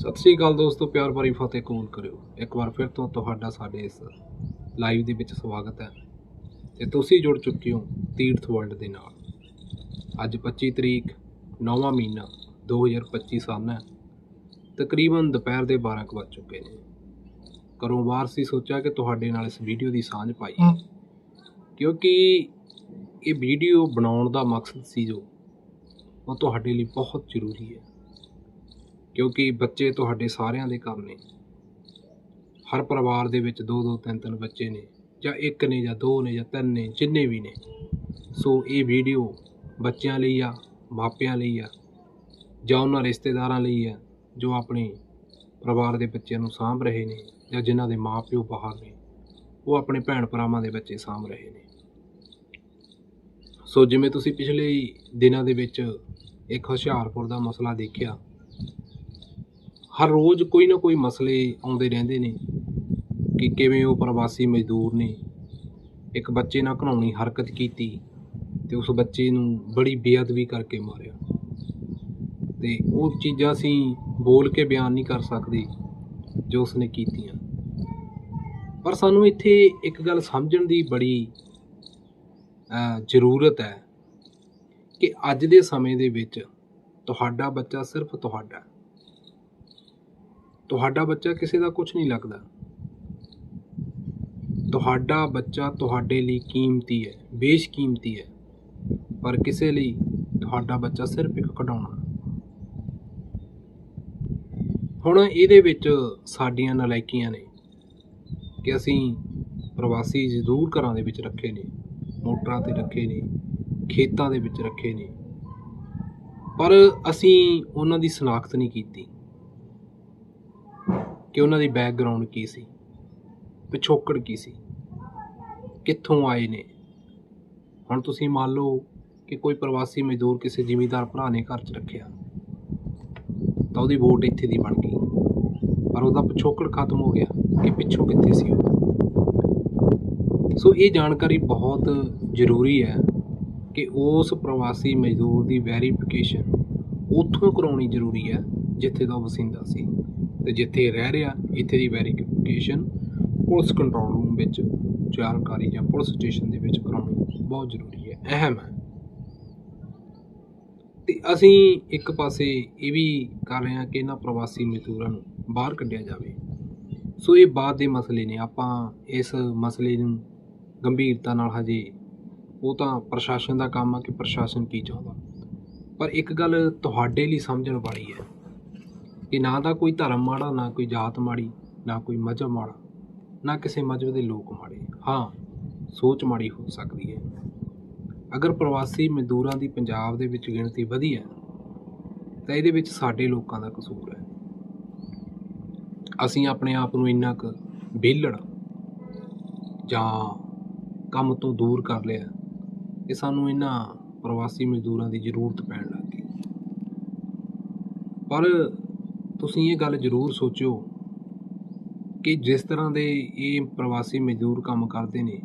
ਸਤਿ ਸ੍ਰੀ ਅਕਾਲ ਦੋਸਤੋ ਪਿਆਰ ਭਰੀ ਫਤਿਹ ਕਬੂਲ ਕਰਿਓ? ਇੱਕ ਵਾਰ ਫਿਰ ਤੋਂ ਤੁਹਾਡਾ ਸਾਡੇ ਇਸ ਲਾਈਵ ਦੇ ਵਿੱਚ ਸਵਾਗਤ ਹੈ। ਤੇ ਤੁਸੀਂ ਜੁੜ ਚੁੱਕੇ ਹੋ ਤੀਰਥ ਵਰਲਡ ਦੇ ਨਾਲ। ਅੱਜ 25 ਤਰੀਕ 9ਵਾਂ ਮਹੀਨਾ 2025 ਸਾਲ ਹੈ। ਤਕਰੀਬਨ ਦੁਪਹਿਰ ਦੇ 12 ਕੁ ਵੱਜ ਚੁੱਕੇ ਨੇ। ਘਰੋਂ ਬਾਹਰ ਸੀ ਸੋਚਿਆ ਕਿ ਤੁਹਾਡੇ ਨਾਲ ਇਸ ਵੀਡੀਓ ਦੀ ਸਾਂਝ ਪਾਈ ਕਿਉਂਕਿ ਇਹ ਵੀਡੀਓ ਬਣਾਉਣ ਦਾ ਮਕਸਦ ਸੀ ਜੋ ਉਹ ਤੁਹਾਡੇ ਲਈ ਬਹੁਤ ਜ਼ਰੂਰੀ ਹੈ। ਕਿਉਂਕਿ ਬੱਚੇ ਤੁਹਾਡੇ ਸਾਰਿਆਂ ਦੇ ਘਰ ਨੇ। ਹਰ ਪਰਿਵਾਰ ਦੇ ਵਿੱਚ ਦੋ ਦੋ, ਤਿੰਨ ਤਿੰਨ ਬੱਚੇ ਨੇ, ਜਾਂ ਇੱਕ ਨੇ, ਜਾਂ ਦੋ ਨੇ, ਜਾਂ ਤਿੰਨ ਨੇ, ਜਿੰਨੇ ਵੀ ਨੇ। ਸੋ ਇਹ ਵੀਡੀਓ ਬੱਚਿਆਂ ਲਈ ਆ, ਮਾਪਿਆਂ ਲਈ ਆ, ਜਾਂ ਉਹਨਾਂ ਰਿਸ਼ਤੇਦਾਰਾਂ ਲਈ ਆ, ਜੋ ਆਪਣੇ ਪਰਿਵਾਰ ਦੇ ਬੱਚਿਆਂ ਨੂੰ ਸਾਂਭ ਰਹੇ ਨੇ, ਜਾਂ ਜਿਨ੍ਹਾਂ ਦੇ ਮਾਪਿਓ ਬਾਹਰ ਨੇ, ਉਹ ਆਪਣੇ ਭੈਣ ਭਰਾਵਾਂ ਦੇ ਬੱਚੇ ਸਾਂਭ ਰਹੇ ਨੇ। ਸੋ ਜਿਵੇਂ ਤੁਸੀਂ ਪਿਛਲੇ ਦਿਨਾਂ ਦੇ ਵਿੱਚ ਇੱਕ ਹੁਸ਼ਿਆਰਪੁਰ ਦਾ ਮਸਲਾ ਦੇਖਿਆ ਹਰ ਰੋਜ਼ ਕੋਈ ਨਾ ਕੋਈ ਮਸਲੇ ਆਉਂਦੇ ਰਹਿੰਦੇ ਨੇ ਕਿ ਕਿਵੇਂ ਉਹ ਪ੍ਰਵਾਸੀ ਮਜ਼ਦੂਰ ਨੇ। ਇੱਕ ਬੱਚੇ ਨਾਲ ਘਣਾਉਣੀ ਹਰਕਤ ਕੀਤੀ ਤੇ ਉਸ ਬੱਚੇ ਨੂੰ ਬੜੀ ਬੇਅਦਬੀ ਕਰਕੇ ਮਾਰਿਆ। ਤੇ ਉਹ ਚੀਜ਼ਾਂ ਅਸੀਂ ਬੋਲ ਕੇ ਬਿਆਨ ਨਹੀਂ ਕਰ ਸਕਦੇ ਜੋ ਉਸਨੇ ਕੀਤੀਆਂ। ਪਰ ਸਾਨੂੰ ਇੱਥੇ ਇੱਕ ਗੱਲ ਸਮਝਣ ਦੀ ਬੜੀ ਜ਼ਰੂਰਤ ਹੈ ਕਿ ਅੱਜ ਦੇ ਸਮੇਂ ਦੇ ਵਿੱਚ ਤੁਹਾਡਾ ਬੱਚਾ ਸਿਰਫ ਤੁਹਾਡਾ ਤੁਹਾਡਾ ਬੱਚਾ ਕਿਸੇ ਦਾ ਕੁਝ ਨਹੀਂ ਲੱਗਦਾ। ਤੁਹਾਡਾ ਬੱਚਾ ਤੁਹਾਡੇ ਲਈ ਕੀਮਤੀ ਹੈ, ਬੇਸ਼ਕੀਮਤੀ ਹੈ। ਪਰ ਕਿਸੇ ਲਈ ਤੁਹਾਡਾ ਬੱਚਾ ਸਿਰਫ ਇੱਕ ਖਿਡੌਣਾ। ਹੁਣ ਇਹਦੇ ਵਿੱਚ ਸਾਡੀਆਂ ਨਲਾਇਕੀਆਂ ਨੇ ਕਿ ਅਸੀਂ ਪ੍ਰਵਾਸੀ ਜ਼ਰੂਰ ਘਰਾਂ ਦੇ ਵਿੱਚ ਰੱਖੇ ਨੇ, ਮੋਟਰਾਂ ਤੇ ਰੱਖੇ ਨੇ, ਖੇਤਾਂ ਦੇ ਵਿੱਚ ਰੱਖੇ ਨੇ। ਪਰ ਅਸੀਂ ਉਹਨਾਂ ਦੀ ਸ਼ਨਾਖਤ ਨਹੀਂ ਕੀਤੀ। ਕਿ ਉਹਨਾਂ ਦੀ ਬੈਕਗ੍ਰਾਉਂਡ ਕੀ ਸੀ? ਪਿਛੋਕੜ ਕੀ ਸੀ? ਕਿੱਥੋਂ ਆਏ ਨੇ? ਹੁਣ ਤੁਸੀਂ ਮੰਨ ਲਓ ਕਿ ਕੋਈ ਪ੍ਰਵਾਸੀ ਮਜ਼ਦੂਰ ਕਿਸੇ ਜ਼ਿਮੀਂਦਾਰ ਭਰਾ ਨੇ ਘਰ 'ਚ ਰੱਖਿਆ, ਤਾਂ ਉਹਦੀ ਵੋਟ ਇੱਥੇ ਦੀ ਬਣ ਗਈ। ਪਰ ਉਹਦਾ ਪਿਛੋਕੜ ਖਤਮ ਹੋ ਗਿਆ ਕਿ ਪਿੱਛੋਂ ਕਿੱਥੇ ਸੀ ਉਹ? ਸੋ ਇਹ ਜਾਣਕਾਰੀ ਬਹੁਤ ਜ਼ਰੂਰੀ ਹੈ ਕਿ ਉਸ ਪ੍ਰਵਾਸੀ ਮਜ਼ਦੂਰ ਦੀ ਵੈਰੀਫਿਕੇਸ਼ਨ ਉੱਥੋਂ ਕਰਾਉਣੀ ਜ਼ਰੂਰੀ ਹੈ, ਜਿੱਥੇ ਦਾ ਉਹ ਵਸਿੰਦਾ ਸੀ। ਤੇ ਜਿੱਥੇ ਰਹਿ ਰਿਹਾ, ਇੱਥੇ ਦੀ ਵੈਰੀਫਿਕੇਸ਼ਨ ਪੁਲਿਸ ਕੰਟਰੋਲ ਰੂਮ ਵਿੱਚ ਜਾਣਕਾਰੀ ਜਾਂ ਪੁਲਿਸ ਸਟੇਸ਼ਨ ਦੇ ਵਿੱਚ ਕਰਾਉਣੀ ਬਹੁਤ ਜ਼ਰੂਰੀ ਹੈ, ਅਹਿਮ ਹੈ। ਤੇ ਅਸੀਂ ਇੱਕ ਪਾਸੇ ਇਹ ਵੀ ਕਰ ਰਹੇ ਹਾਂ ਕਿ ਇਹਨਾਂ ਪ੍ਰਵਾਸੀ ਮਜ਼ਦੂਰਾਂ ਨੂੰ ਬਾਹਰ ਕੱਢਿਆ ਜਾਵੇ। ਸੋ ਇਹ ਬਾਅਦ ਦੇ ਮਸਲੇ ਨੇ, ਆਪਾਂ ਇਸ ਮਸਲੇ ਨੂੰ ਗੰਭੀਰਤਾ ਨਾਲ ਹਜੇ ਉਹ ਤਾਂ ਪ੍ਰਸ਼ਾਸਨ ਦਾ ਕੰਮ ਆ ਕਿ ਪ੍ਰਸ਼ਾਸਨ ਕੀ ਚਾਹੁੰਦਾ। ਪਰ ਇੱਕ ਗੱਲ ਤੁਹਾਡੇ ਲਈ ਸਮਝਣ ਵਾਲੀ ਹੈ ਕਿ ਨਾ ਤਾਂ ਕੋਈ ਧਰਮ ਮਾੜਾ, ਨਾ ਕੋਈ ਜਾਤ ਮਾੜੀ, ਨਾ ਕੋਈ ਮਜ਼ਹਬ ਮਾੜਾ, ਨਾ ਕਿਸੇ ਮਜ਼ਹਬ ਦੇ ਲੋਕ ਮਾੜੇ। ਹਾਂ, ਸੋਚ ਮਾੜੀ ਹੋ ਸਕਦੀ ਹੈ। ਅਗਰ ਪ੍ਰਵਾਸੀ ਮਜ਼ਦੂਰਾਂ ਦੀ ਪੰਜਾਬ ਦੇ ਵਿੱਚ ਗਿਣਤੀ ਵਧੀ ਹੈ, ਤਾਂ ਇਹਦੇ ਵਿੱਚ ਸਾਡੇ ਲੋਕਾਂ ਦਾ ਕਸੂਰ ਹੈ। ਅਸੀਂ ਆਪਣੇ ਆਪ ਨੂੰ ਇੰਨਾ ਕੁ ਵਿਹਲੜ ਜਾਂ ਕੰਮ ਤੋਂ ਦੂਰ ਕਰ ਲਿਆ ਕਿ ਸਾਨੂੰ ਇਹਨਾਂ ਪ੍ਰਵਾਸੀ ਮਜ਼ਦੂਰਾਂ ਦੀ ਜ਼ਰੂਰਤ ਪੈਣ ਲੱਗ ਗਈ। ਪਰ ਤੁਸੀਂ ਇਹ ਗੱਲ ਜ਼ਰੂਰ ਸੋਚਿਓ ਕਿ ਜਿਸ ਤਰ੍ਹਾਂ ਦੇ ਇਹ ਪ੍ਰਵਾਸੀ ਮਜ਼ਦੂਰ ਕੰਮ ਕਰਦੇ ਨੇ,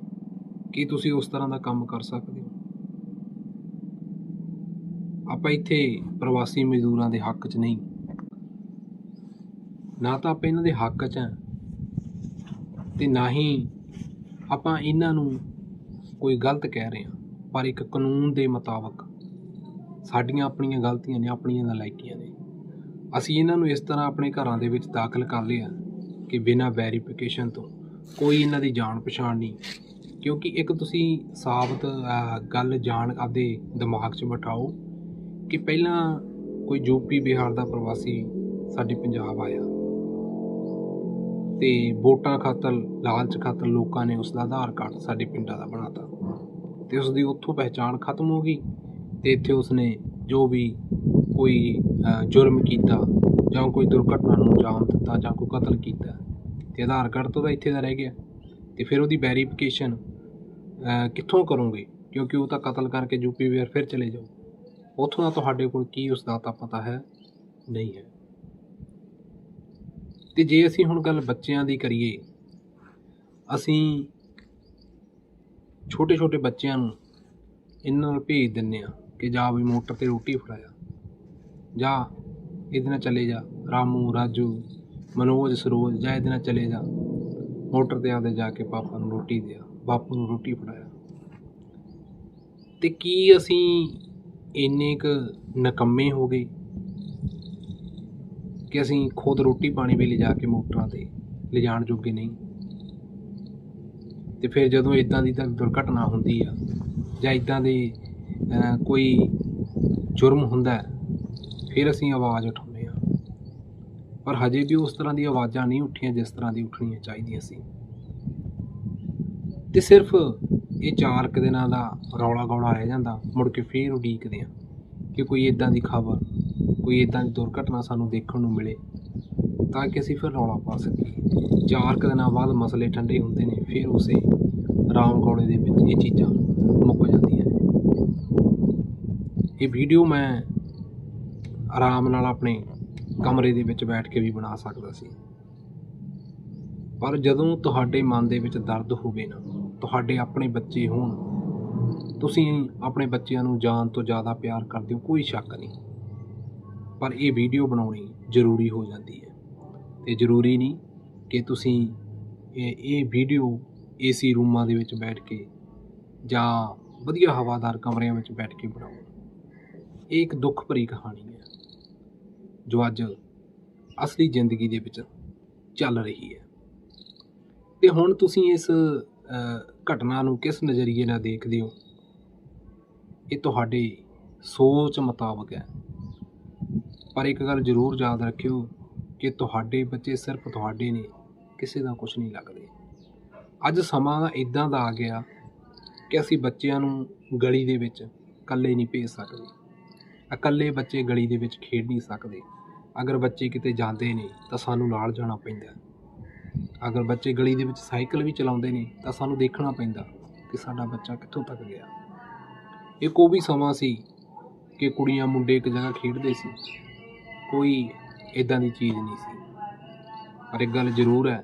ਕੀ ਤੁਸੀਂ ਉਸ ਤਰ੍ਹਾਂ ਦਾ ਕੰਮ ਕਰ ਸਕਦੇ ਹੋ? ਆਪਾਂ ਇੱਥੇ ਪ੍ਰਵਾਸੀ ਮਜ਼ਦੂਰਾਂ ਦੇ ਹੱਕ 'ਚ ਨਹੀਂ। ਨਾ ਤਾਂ ਆਪਾਂ ਇਹਨਾਂ ਦੇ ਹੱਕ 'ਚ ਹਾਂ ਤੇ ਨਾ ਹੀ ਆਪਾਂ ਇਹਨਾਂ ਨੂੰ ਕੋਈ ਗਲਤ ਕਹਿ ਰਹੇ ਹਾਂ, ਪਰ ਇੱਕ ਕਾਨੂੰਨ ਦੇ ਮੁਤਾਬਕ ਸਾਡੀਆਂ ਆਪਣੀਆਂ ਗਲਤੀਆਂ ਨੇ, ਆਪਣੀਆਂ ਨਲਾਇਕੀਆਂ ਨੇ। ਅਸੀਂ ਇਹਨਾਂ ਨੂੰ ਇਸ ਤਰ੍ਹਾਂ ਆਪਣੇ ਘਰਾਂ ਦੇ ਵਿੱਚ ਦਾਖਲ ਕਰ ਲਿਆ ਕਿ ਬਿਨਾਂ ਵੈਰੀਫਿਕੇਸ਼ਨ ਤੋਂ ਕੋਈ ਇਹਨਾਂ ਦੀ ਜਾਣ ਪਛਾਣ ਨਹੀਂ। ਕਿਉਂਕਿ ਇੱਕ ਤੁਸੀਂ ਸਾਬਤ ਗੱਲ ਜਾਣ ਆਪਦੇ ਦਿਮਾਗ 'ਚ ਬਿਠਾਓ ਕਿ ਪਹਿਲਾਂ ਕੋਈ ਯੂਪੀ ਬਿਹਾਰ ਦਾ ਪ੍ਰਵਾਸੀ ਸਾਡੇ ਪੰਜਾਬ ਆਇਆ। ਤੇ ਵੋਟਾਂ ਖਾਤਰ, ਲਾਲਚ ਖਾਤਰ ਲੋਕਾਂ ਨੇ ਉਸ ਦਾ ਆਧਾਰ ਕਾਰਡ ਸਾਡੇ ਪਿੰਡਾਂ ਦਾ ਬਣਾਤਾ। ਤੇ ਉਸ ਦੀ ਉੱਥੋਂ ਪਹਿਚਾਣ ਖਤਮ ਹੋ ਗਈ ਤੇ ਇੱਥੇ ਉਸਨੇ ਜੋ ਵੀ ਕੋਈ ਜੁਰਮ ਕੀਤਾ ਜਾਂ ਕੋਈ ਦੁਰਘਟਨਾ ਨੂੰ ਅੰਜਾਮ ਦਿੱਤਾ ਜਾਂ ਕੋਈ ਕਤਲ ਕੀਤਾ, ਤੇ ਆਧਾਰ ਕਾਰਡ ਤੋਂ ਤਾਂ ਇੱਥੇ ਦਾ ਰਹਿ ਗਿਆ। ਤੇ ਫਿਰ ਉਹਦੀ ਵੈਰੀਫਿਕੇਸ਼ਨ ਕਿੱਥੋਂ ਕਰੋਗੇ? ਕਿਉਂਕਿ ਉਹ ਤਾਂ ਕਤਲ ਕਰਕੇ ਯੂਪੀ ਬਿਹਾਰ ਫਿਰ ਚਲੇ ਜਾਓ ਉੱਥੋਂ ਦਾ ਤੁਹਾਡੇ ਕੋਲ ਕੀ ਉਸ ਦਾ ਤਾਂ ਪਤਾ ਹੈ? ਨਹੀਂ ਹੈ। ਤੇ ਜੇ ਅਸੀਂ ਹੁਣ ਗੱਲ ਬੱਚਿਆਂ ਦੀ ਕਰੀਏ, ਅਸੀਂ ਛੋਟੇ ਛੋਟੇ ਬੱਚਿਆਂ ਨੂੰ ਇਹਨਾਂ ਨਾਲ ਭੇਜ ਦਿੰਨੇ ਆ ਕਿ ਜਾ ਵੀ ਮੋਟਰ ਤੇ ਰੋਟੀ ਫੜਾਇਆ। ਜਾ ਇਹਦੇ ਨਾਲ ਚਲੇ ਜਾ। ਰਾਮੂ ਰਾਜੂ ਮਨੋਜ ਸਰੋਜ ਜਾ ਇਹਦੇ ਨਾਲ ਚਲੇ ਜਾ। ਮੋਟਰ ਤੇ ਆਉਂਦੇ ਜਾ ਕੇ ਪਾਪਾ ਨੂੰ ਰੋਟੀ ਦਿਆ। ਬਾਪੂ ਨੂੰ ਰੋਟੀ ਫੜਾਇਆ। ਤੇ ਕੀ ਅਸੀਂ ਇੰਨੇ ਕੁ ਨਕੰਮੇ ਹੋ ਗਏ ਕਿ ਅਸੀਂ ਖੁਦ ਰੋਟੀ ਪਾਣੀ ਵੀ ਲਿਜਾ ਕੇ ਮੋਟਰਾਂ ਤੇ ਲਿਜਾਣ ਜੋਗੇ ਨਹੀਂ? ਤੇ ਫਿਰ ਜਦੋਂ ਇਦਾਂ ਦੀ ਤਾਂ ਦੁਰਘਟਨਾ ਹੁੰਦੀ ਆ ਜਾਂ ਇਦਾਂ ਦੇ ਕੋਈ ਜੁਰਮ ਹੁੰਦਾ ਹੈ, ਫਿਰ ਅਸੀਂ ਆਵਾਜ਼ ਉਠਾਉਂਦੇ ਹਾਂ। ਪਰ ਹਜੇ ਵੀ ਉਸ ਤਰ੍ਹਾਂ ਦੀ ਆਵਾਜ਼ਾਂ ਨਹੀਂ ਉੱਠੀਆਂ ਜਿਸ ਤਰ੍ਹਾਂ ਦੀ ਉੱਠਣੀਆਂ ਚਾਹੀਦੀਆਂ ਸੀ। ਤੇ ਸਿਰਫ ਇਹ ਚਾਰ ਕੁ ਦਿਨਾਂ ਦਾ ਰੌਲਾ ਗੌਲਾ ਰਹਿ ਜਾਂਦਾ, ਮੁੜ ਕੇ ਫੇਰ ਉਡੀਕਦੇ ਆ ਕਿ ਕੋਈ ਇਦਾਂ ਦੀ ਖਬਰ, ਕੋਈ ਇਦਾਂ ਦੀ ਦੁਰਘਟਨਾ ਸਾਨੂੰ ਦੇਖਣ ਨੂੰ ਮਿਲੇ, ਤਾਂ ਕਿ ਅਸੀਂ ਫਿਰ ਰੌਲਾ ਪਾ ਸਕੀਏ। ਚਾਰ ਕੁ ਦਿਨਾਂ ਬਾਅਦ ਮਸਲੇ ਠੰਡੇ ਹੁੰਦੇ ਨੇ, ਫਿਰ ਉਸੇ ਰਾਮ ਗੌਲੇ ਦੇ ਵਿੱਚ ਇਹ ਚੀਜ਼ਾਂ ਮੁੱਕ ਜਾਂਦੀਆਂ ਨੇ। ਇਹ ਵੀਡੀਓ ਮੈਂ ਆਰਾਮ ਨਾਲ ਆਪਣੇ ਕਮਰੇ ਦੇ ਵਿੱਚ ਬੈਠ ਕੇ ਵੀ ਬਣਾ ਸਕਦਾ ਸੀ। ਪਰ ਜਦੋਂ ਤੁਹਾਡੇ ਮਨ ਦੇ ਵਿੱਚ ਦਰਦ ਹੋਵੇ ਨਾ, ਤੁਹਾਡੇ ਆਪਣੇ ਬੱਚੇ ਹੋਣ, ਤੁਸੀਂ ਆਪਣੇ ਬੱਚਿਆਂ ਨੂੰ ਜਾਨ ਤੋਂ ਜ਼ਿਆਦਾ ਪਿਆਰ ਕਰਦੇ ਹੋ, ਕੋਈ ਸ਼ੱਕ ਨਹੀਂ। ਪਰ ਇਹ ਵੀਡੀਓ ਬਣਾਉਣੀ ਜ਼ਰੂਰੀ ਹੋ ਜਾਂਦੀ ਹੈ। ਤੇ ਜ਼ਰੂਰੀ ਨਹੀਂ ਕਿ ਤੁਸੀਂ ਇਹ ਇਹ ਵੀਡੀਓ ਏਸੀ ਰੂਮਾਂ ਦੇ ਵਿੱਚ ਬੈਠ ਕੇ ਜਾਂ ਵਧੀਆ ਹਵਾਦਾਰ ਕਮਰਿਆਂ ਵਿੱਚ ਬੈਠ ਕੇ ਬਣਾਓ। ਇਹ ਇੱਕ ਦੁੱਖ ਭਰੀ ਕਹਾਣੀ ਹੈ। ਜੋ ਅੱਜ ਅਸਲੀ ਜ਼ਿੰਦਗੀ ਦੇ ਵਿੱਚ ਚੱਲ ਰਹੀ ਹੈ। ਤੇ ਹੁਣ ਤੁਸੀਂ ਇਸ ਘਟਨਾ ਨੂੰ ਕਿਸ ਨਜ਼ਰੀਏ ਨਾਲ ਦੇਖਦੇ ਹੋ? ਇਹ ਤੁਹਾਡੀ ਸੋਚ ਮੁਤਾਬਕ ਹੈ। ਪਰ ਇੱਕ ਗੱਲ ਜ਼ਰੂਰ ਯਾਦ ਰੱਖਿਓ ਕਿ ਤੁਹਾਡੇ ਬੱਚੇ ਸਿਰਫ ਤੁਹਾਡੇ ਨੇ, ਕਿਸੇ ਦਾ ਕੁਝ ਨਹੀਂ ਲੱਗਦੇ। ਅੱਜ ਸਮਾਂ ਇਦਾਂ ਦਾ ਆ ਗਿਆ ਕਿ ਅਸੀਂ ਬੱਚਿਆਂ ਨੂੰ ਗਲੀ ਦੇ ਵਿੱਚ ਇਕੱਲੇ ਨਹੀਂ ਭੇਜ ਸਕਦੇ। ਇਕੱਲੇ ਬੱਚੇ ਗਲੀ ਦੇ ਵਿੱਚ ਖੇਡ ਨਹੀਂ ਸਕਦੇ। ਅਗਰ ਬੱਚੇ ਕਿਤੇ ਜਾਂਦੇ ਨੇ, ਤਾਂ ਸਾਨੂੰ ਨਾਲ ਜਾਣਾ ਪੈਂਦਾ। ਅਗਰ ਬੱਚੇ ਗਲੀ ਦੇ ਵਿੱਚ ਸਾਈਕਲ ਵੀ ਚਲਾਉਂਦੇ ਨੇ, ਤਾਂ ਸਾਨੂੰ ਦੇਖਣਾ ਪੈਂਦਾ ਕਿ ਸਾਡਾ ਬੱਚਾ ਕਿੱਥੋਂ ਤੱਕ ਗਿਆ। ਇੱਕ ਉਹ ਵੀ ਸਮਾਂ ਸੀ ਕਿ ਕੁੜੀਆਂ ਮੁੰਡੇ ਇੱਕ ਜਗ੍ਹਾ ਖੇਡਦੇ ਸੀ। ਕੋਈ ਇਦਾਂ ਦੀ ਚੀਜ਼ ਨਹੀਂ ਸੀ। ਪਰ ਇੱਕ ਗੱਲ ਜ਼ਰੂਰ ਹੈ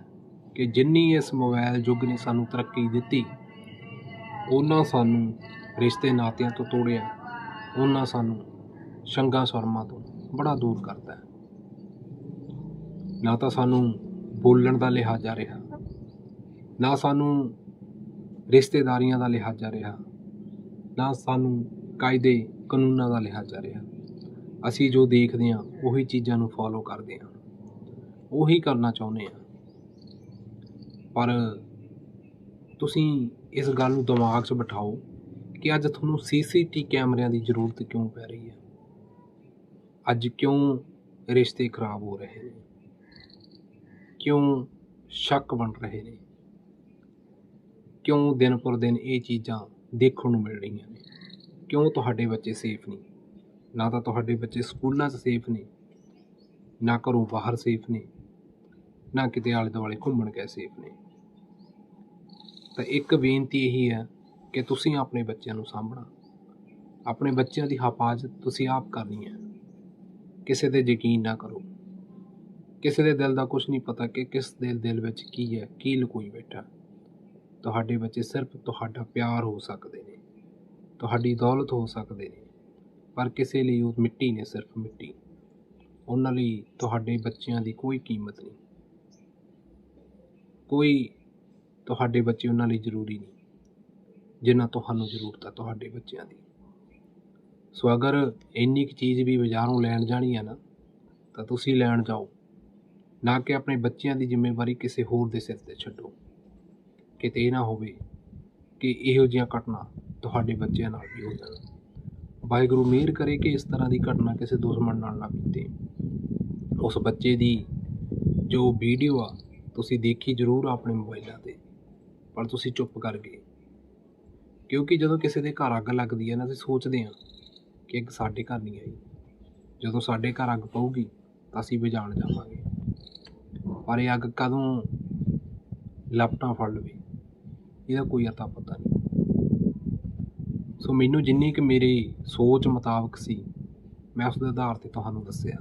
ਕਿ ਜਿੰਨੀ ਇਸ ਮੋਬਾਈਲ ਯੁੱਗ ਨੇ ਸਾਨੂੰ ਤਰੱਕੀ ਦਿੱਤੀ, ਉਹਨਾਂ ਸਾਨੂੰ ਰਿਸ਼ਤੇ ਨਾਤਿਆਂ ਤੋਂ ਤੋੜਿਆ, ਉਹਨਾਂ ਸਾਨੂੰ ਸ਼ੰਗਾ ਸ਼ਰਮਾ ਤੋਂ ਬੜਾ ਦੂਰ ਕਰਦਾ ਹੈ। ਨਾ ਤਾਂ ਸਾਨੂੰ ਬੋਲਣ ਦਾ ਲਿਹਾਜ਼ਾ ਰਿਹਾ, ਨਾ ਸਾਨੂੰ ਰਿਸ਼ਤੇਦਾਰੀਆਂ ਦਾ ਲਿਹਾਜ਼ਾ ਰਿਹਾ, ਨਾ ਸਾਨੂੰ ਕਾਇਦੇ ਕਾਨੂੰਨਾਂ ਦਾ ਲਿਹਾਜ਼ਾ ਰਿਹਾ। ਅਸੀਂ ਜੋ ਦੇਖਦੇ ਹਾਂ, ਉਹੀ ਚੀਜ਼ਾਂ ਨੂੰ ਫੋਲੋ ਕਰਦੇ ਹਾਂ। ਉਹੀ ਕਰਨਾ ਚਾਹੁੰਦੇ ਹਾਂ। ਪਰ ਤੁਸੀਂ ਇਸ ਗੱਲ ਨੂੰ ਦਿਮਾਗ 'ਚ ਬਿਠਾਓ ਕਿ ਅੱਜ ਤੁਹਾਨੂੰ ਸੀਸੀਟੀ ਕੈਮਰਿਆਂ ਦੀ ਜ਼ਰੂਰਤ ਕਿਉਂ ਪੈ ਰਹੀ ਹੈ? ਅੱਜ ਕਿਉਂ ਰਿਸ਼ਤੇ ਖਰਾਬ ਹੋ ਰਹੇ ਨੇ? ਕਿਉਂ ਸ਼ੱਕ ਬਣ ਰਹੇ ਨੇ? ਕਿਉਂ ਦਿਨ ਪਰ ਦਿਨ ਇਹ ਚੀਜ਼ਾਂ ਦੇਖਣ ਨੂੰ ਮਿਲ ਰਹੀਆਂ ਨੇ? ਕਿਉਂ ਤੁਹਾਡੇ ਬੱਚੇ ਸੇਫ ਨਹੀਂ ਨਾ ਤਾਂ ਤੁਹਾਡੇ ਬੱਚੇ ਸਕੂਲਾਂ 'ਚ ਸੇਫ ਨੇ, ਨਾ ਘਰੋਂ ਬਾਹਰ ਸੇਫ ਨੇ, ਨਾ ਕਿਤੇ ਆਲੇ ਦੁਆਲੇ ਘੁੰਮਣ ਗਏ ਸੇਫ ਨੇ। ਤਾਂ ਇੱਕ ਬੇਨਤੀ ਇਹੀ ਹੈ ਕਿ ਤੁਸੀਂ ਆਪਣੇ ਬੱਚਿਆਂ ਨੂੰ ਸਾਂਭਣਾ। ਆਪਣੇ ਬੱਚਿਆਂ ਦੀ ਹਿਫਾਜ਼ਤ ਤੁਸੀਂ ਆਪ ਕਰਨੀ ਹੈ। ਕਿਸੇ ਤੇ ਯਕੀਨ ਨਾ ਕਰੋ। ਕਿਸੇ ਦੇ ਦਿਲ ਦਾ ਕੁਝ ਨਹੀਂ ਪਤਾ ਕਿ ਕਿਸ ਦੇ ਦਿਲ ਵਿੱਚ ਕੀ ਹੈ, ਕੀ ਲੁਕੋਈ ਬੈਠਾ। ਤੁਹਾਡੇ ਬੱਚੇ ਸਿਰਫ ਤੁਹਾਡਾ ਪਿਆਰ ਹੋ ਸਕਦੇ ਨੇ, ਤੁਹਾਡੀ ਦੌਲਤ ਹੋ ਸਕਦੇ ਨੇ, ਪਰ ਕਿਸੇ ਲਈ ਉਹ ਮਿੱਟੀ ਨੇ ਸਿਰਫ ਮਿੱਟੀ। ਉਹਨਾਂ ਲਈ ਤੁਹਾਡੇ ਬੱਚਿਆਂ ਦੀ ਕੋਈ ਕੀਮਤ ਨਹੀਂ। ਕੋਈ ਤੁਹਾਡੇ ਬੱਚੇ ਉਹਨਾਂ ਲਈ ਜ਼ਰੂਰੀ ਨਹੀਂ ਜਿੰਨਾ ਤੁਹਾਨੂੰ ਜ਼ਰੂਰਤ ਹੈ ਤੁਹਾਡੇ ਬੱਚਿਆਂ ਦੀ। ਸੋ ਅਗਰ ਇੰਨੀ ਕੁ ਚੀਜ਼ ਵੀ ਬਾਜ਼ਾਰੋਂ ਲੈਣ ਜਾਣੀ ਹੈ ਨਾ, ਤਾਂ ਤੁਸੀਂ ਲੈਣ ਜਾਓ। ਨਾ ਕਿ ਆਪਣੇ ਬੱਚਿਆਂ ਦੀ ਜ਼ਿੰਮੇਵਾਰੀ ਕਿਸੇ ਹੋਰ ਦੇ ਸਿਰ ਤੇ ਛੱਡੋ। ਕਿਤੇ ਇਹ ਨਾ ਹੋਵੇ ਕਿ ਇਹੋ ਜਿਹੀਆਂ ਘਟਨਾ ਤੁਹਾਡੇ ਬੱਚਿਆਂ ਨਾਲ ਵੀ ਹੋ ਜਾਣ। ਵਾਹਿਗੁਰੂ ਮਿਹਰ ਕਰੇ ਕਿ ਇਸ ਤਰ੍ਹਾਂ ਦੀ ਘਟਨਾ ਕਿਸੇ ਦੁਸ਼ਮਣ ਨਾਲ ਨਾ ਬੀਤੇ। ਉਸ ਬੱਚੇ ਦੀ ਜੋ ਵੀਡੀਓ ਆ, ਤੁਸੀਂ ਦੇਖੀ ਜ਼ਰੂਰ ਆਪਣੇ ਮੋਬਾਈਲਾਂ ਤੇ। ਪਰ ਤੁਸੀਂ ਚੁੱਪ ਕਰ ਗਏ। ਕਿਉਂਕਿ ਜਦੋਂ ਕਿਸੇ ਦੇ ਘਰ ਅੱਗ ਲੱਗਦੀ ਹੈ ਨਾ, ਅਸੀਂ ਸੋਚਦੇ ਹਾਂ ਕਿ ਅੱਗ ਸਾਡੇ ਘਰ ਨਹੀਂ ਆਈ। ਜਦੋਂ ਸਾਡੇ ਘਰ ਅੱਗ ਪਊਗੀ, ਤਾਂ ਅਸੀਂ ਬੁਝਾਉਣ ਜਾਵਾਂਗੇ। ਪਰ ਇਹ ਅੱਗ ਕਦੋਂ ਲਪਟਾਂ ਫੜ ਲਵੇ, ਇਹਦਾ ਕੋਈ ਅਤਾ ਪਤਾ ਨਹੀਂ। ਸੋ ਮੈਨੂੰ ਜਿੰਨੀ ਕਿ ਮੇਰੀ ਸੋਚ ਮੁਤਾਬਕ ਸੀ, ਮੈਂ ਉਸ ਦੇ ਆਧਾਰ ਤੇ ਤੁਹਾਨੂੰ ਦੱਸਿਆ।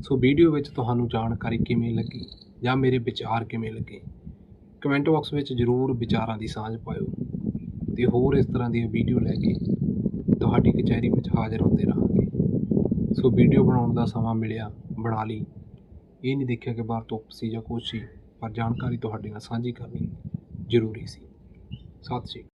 ਸੋ ਵੀਡੀਓ ਵਿੱਚ ਤੁਹਾਨੂੰ ਜਾਣਕਾਰੀ ਕਿਵੇਂ ਲੱਗੀ ਜਾਂ ਮੇਰੇ ਵਿਚਾਰ ਕਿਵੇਂ ਲੱਗੇ, ਕਮੈਂਟ ਬਾਕਸ ਵਿੱਚ ਜ਼ਰੂਰ ਵਿਚਾਰਾਂ ਦੀ ਸਾਂਝ ਪਾਇਓ ਤੇ ਹੋਰ ਇਸ ਤਰ੍ਹਾਂ ਦੀਆਂ ਵੀਡੀਓ ਲੈ ਕੇ ਤੁਹਾਡੀ ਕਚਹਿਰੀ ਵਿੱਚ ਹਾਜ਼ਰ ਹੁੰਦੇ ਰਹਾਂਗੇ। ਸੋ ਵੀਡੀਓ ਬਣਾਉਣ ਦਾ ਸਮਾਂ ਮਿਲਿਆ, ਬਣਾ ਲਈ। ਇਹ ਨਹੀਂ ਦੇਖਿਆ ਕਿ ਬਾਹਰ ਧੁੱਪ ਸੀ ਜਾਂ ਕੁਛ ਸੀ, ਪਰ ਜਾਣਕਾਰੀ ਤੁਹਾਡੇ ਨਾਲ ਸਾਂਝੀ ਕਰਨੀ ਜ਼ਰੂਰੀ ਸੀ। ਸਤਿ ਸ਼੍ਰੀ ਅਕਾਲ।